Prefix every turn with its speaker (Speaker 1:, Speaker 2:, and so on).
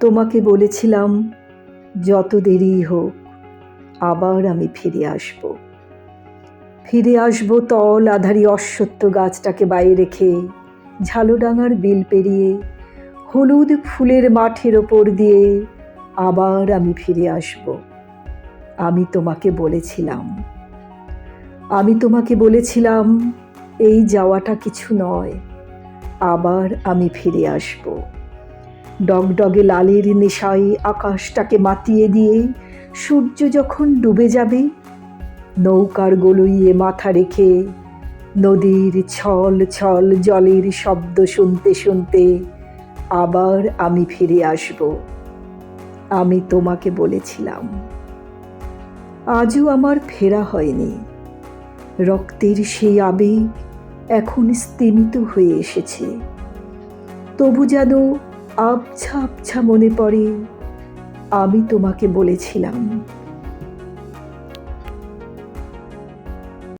Speaker 1: তোমাকে বলেছিলাম, যত দেরি হোক আবার আমি ফিরে আসব। ফিরে আসব তল আধারি অশ্বত্থ গাছটাকে বাইরে রেখে, ঝালুডাঙার বিল পেরিয়ে, হলুদ ফুলের মাঠের ওপর দিয়ে আবার আমি ফিরে আসব। আমি তোমাকে বলেছিলাম। আমি তোমাকে বলেছিলাম, এই যাওয়াটা কিছু নয়, আবার আমি ফিরে আসব। ডগডগে লালের নেশায় আকাশটাকে মাতিয়ে দিয়ে সূর্য যখন ডুবে যাবে, নৌকার গলইয়ে মাথা রেখে নদীর ছল ছল জলের শব্দ শুনতে শুনতে আবার আমি ফিরে আসব। আমি তোমাকে বলেছিলাম, আজও আমার ফেরা হয়নি। রক্তের সেই আবেগ এখন স্তিমিত হয়ে এসেছে। তবু যেন আবছা আবছা মনে পড়ে। আমি তোমাকে বলেছিলাম।